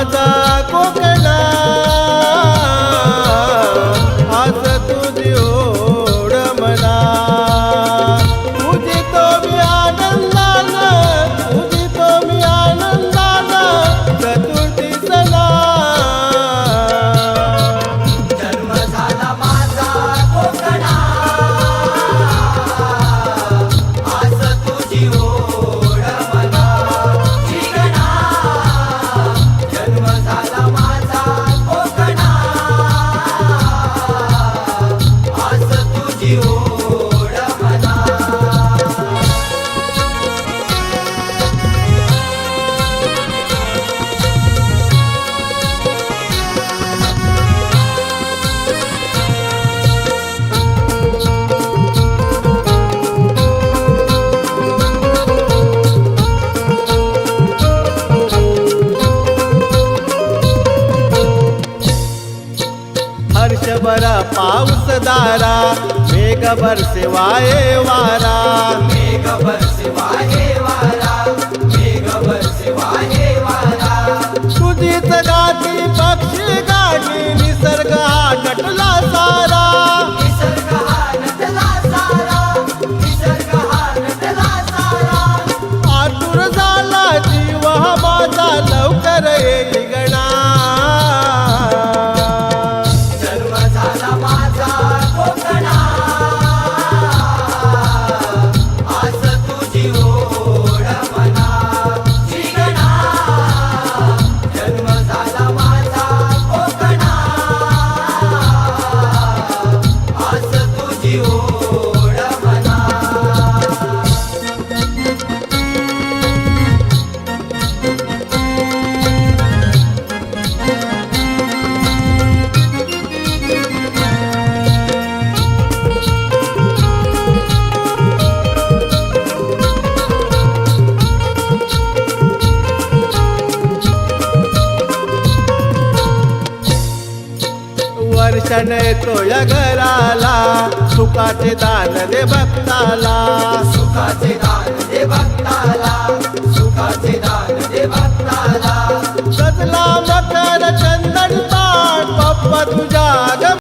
माझा कोकणा बर पाऊस दारा वारा. मेघ बरसे वाये वारा मेघ बरसे तुझीच गाती पक्षी गाणी निसर्ग हा नटला Oh. वर्षण तोय घराला सुखाचे दान दे भक्ताला. सुखाचे दान